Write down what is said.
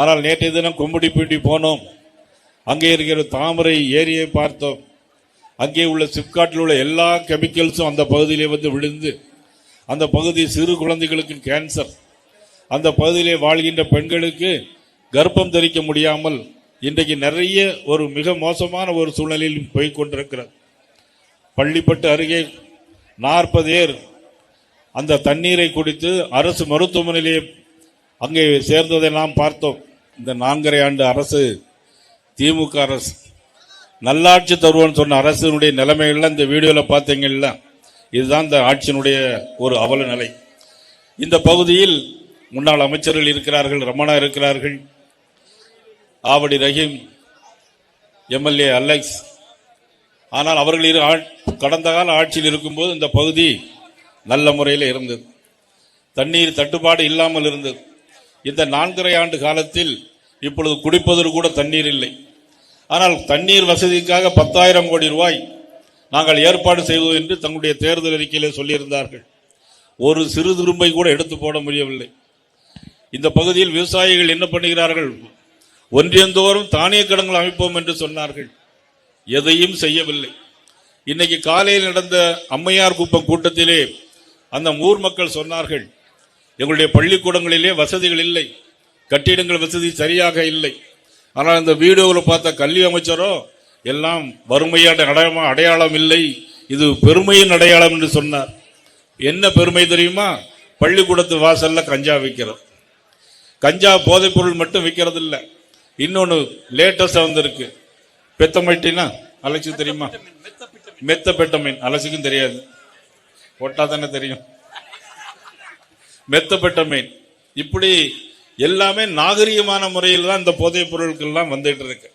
ஆனால் நேற்றைய தினம் கும்மிடிப்பூண்டி போனோம். அங்கே இருக்கிற தாமரை ஏரியை பார்த்தோம். அங்கே உள்ள சிப்காட்டில் உள்ள எல்லா கெமிக்கல்ஸும் அந்த பகுதியிலே வந்து விழுந்து அந்த பகுதி சிறு குழந்தைகளுக்கு கேன்சர் அந்த பகுதியிலே வாழ்கின்ற பெண்களுக்கு கர்ப்பம் தரிக்க முடியாமல் இன்றைக்கு நிறைய ஒரு மிக மோசமான ஒரு சூழ்நிலையில் போய் கொண்டிருக்கிறார் பள்ளிப்பட்டு அருகே நாற்பது பேர் அந்த தண்ணீரை குடித்து அரசு மருத்துவமனையிலே அங்கே சேர்ந்ததை நாம் பார்த்தோம். இந்த நான்கரை ஆண்டு அரசு திமுக அரசு நல்லாட்சி தருவோம்னு சொன்ன அரசினுடைய நிலைமைகள்லாம் இந்த வீடியோவில் பார்த்தீங்கல்ல இதுதான் இந்த ஆட்சியினுடைய ஒரு அவல நிலை. இந்த பகுதியில் முன்னாள் அமைச்சர்கள் இருக்கிறார்கள் ரமணா இருக்கிறார்கள் ஆவடி ரஹீம் எம்எல்ஏ அலெக்ஸ். ஆனால் அவர்கள் இரு கடந்த கால ஆட்சியில் இருக்கும்போது இந்த பகுதி நல்ல முறையில் இருந்தது. தண்ணீர் தட்டுப்பாடு இல்லாமல் இருந்தது. இந்த நான்கரை ஆண்டு காலத்தில் இப்பொழுது குடிப்பதற்கு கூட தண்ணீர் இல்லை. ஆனால் தண்ணீர் வசதிக்காக பத்தாயிரம் கோடி ரூபாய் நாங்கள் ஏற்பாடு செய்தோம் என்று தங்களுடைய தேர்தல் அறிக்கையிலே சொல்லியிருந்தார்கள். ஒரு சிறு திரும்பை கூட எடுத்து போட முடியவில்லை. இந்த பகுதியில் விவசாயிகள் என்ன பண்ணுகிறார்கள்? ஒன்றியந்தோறும் தானிய கடன்கள் அமைப்போம் என்று சொன்னார்கள். எதையும் செய்யவில்லை. இன்னைக்கு காலையில் நடந்த அம்மையார் குப்பம் கூட்டத்திலே அந்த ஊர் மக்கள் சொன்னார்கள் எங்களுடைய பள்ளிக்கூடங்களிலே வசதிகள் இல்லை. கட்டிடங்கள் வசதி சரியாக இல்லை. ஆனால் இந்த வீடியோவில் பார்த்த கல்வி அமைச்சரோ எல்லாம் வறுமையான அடையாளம் அடையாளம் இல்லை. இது பெருமையின் அடையாளம் என்று சொன்னார். என்ன பெருமை தெரியுமா? பள்ளிக்கூடத்து வாசல்ல கஞ்சா விற்கிறது. கஞ்சா போதைப் பொருள் மட்டும் விற்கிறது இல்ல இன்னொன்னு லேட்டஸ்டா வந்திருக்கு. பெத்தமைட்டினா அலட்சிக்கு தெரியுமா? மெத்த பெட்டமைன் அலட்சிக்கும் தெரியாது. போட்டா தானே தெரியும். மெத்தப்பட்ட மீன். இப்படி எல்லாமே நாகரீகமான முறையில் தான் இந்த போதைப் பொருட்கள்லாம் வந்துட்டு இருக்கு.